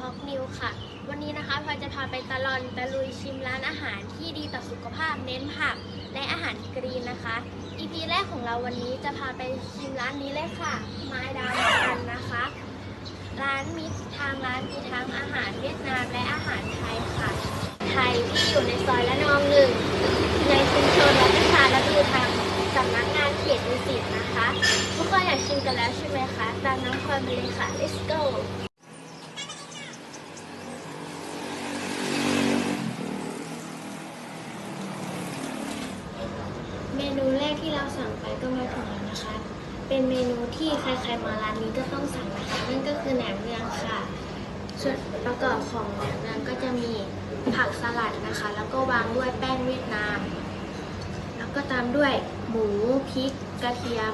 ฮอกนิวค่ะ วันนี้นะคะพลอยจะพาไปตลอนตะลุยชิมร้านอาหารที่ดีต่อสุขภาพเน้นผักและอาหารกรีนนะคะอีพีแรกของเราวันนี้จะพาไปชิมร้านนี้เลยค่ะ ไม้ดาวกันนะคะ ร้านมีทางร้านมีทั้งอาหารเวียดนามและอาหารไทยค่ะ ไทยที่อยู่ในซอยละนองหนึ่งในชุมชนรัชชาและดูทางสำนักงานเขตดุสิตนะคะทุกคนอยากชิมกันแล้วใช่ไหมคะ ตามน้องพลอยไปเลยค่ะ let's go เมนูแรกที่เราสั่งไปก็มาถึงแล้วนะคะ เป็นเมนูที่ใครๆมาร้านนี้ก็ต้องสั่งนะคะนั่นก็คือแหนมเนืองค่ะ ส่วนประกอบของแหนมเนืองก็จะมีผักสลัดนะคะ แล้วก็วางด้วยแป้งเวียดนาม แล้วก็ตามด้วยหมูพริก กระเทียม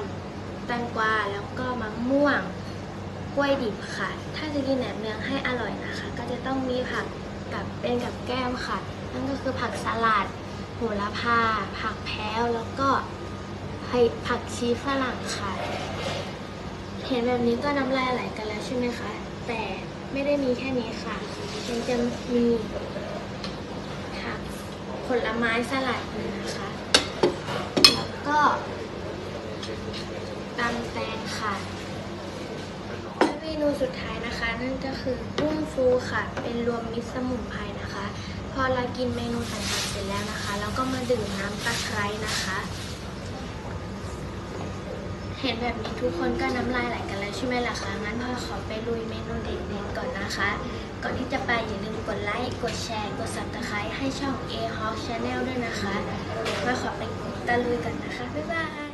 แตงกวา แล้วก็มะม่วงกล้วยดิบค่ะ ถ้าจะกินแหนมเนืองให้อร่อยนะคะ ก็จะต้องมีผักกับเป็นกับแก้มค่ะ นั่นก็คือผักสลัด โหระพา ผักแพ้วแล้วก็ผักชีฝรั่งค่ะ เห็นแบบนี้ก็น้ำลายไหลกันแล้วใช่ไหมคะ แต่ไม่ได้มีแค่นี้ค่ะยังจะมีผักผลไม้สลัดนะคะ แล้วก็ตำแตงค่ะและเมนูสุดท้ายนะคะ นั่นก็คือกุ้งฟูค่ะ เป็นรวมมิตรสมุนไพร พอเรากินเมนูต่างๆเสร็จแล้วนะคะแล้วก็มาดื่มน้ำตะไคร้นะคะ เห็นแบบนี้ทุกคนก็น้ำลายไหลกันแล้วใช่ไหมล่ะคะงั้นพ่อขอไปลุยเมนูเด็ดๆก่อนนะคะ ก่อนที่จะไปอย่าลืมกดไลค์กดแชร์ กด subscribe ให้ช่อง A Hawk Channel ด้วยนะคะมาขอไปตะลุยกันนะคะบ๊ายบาย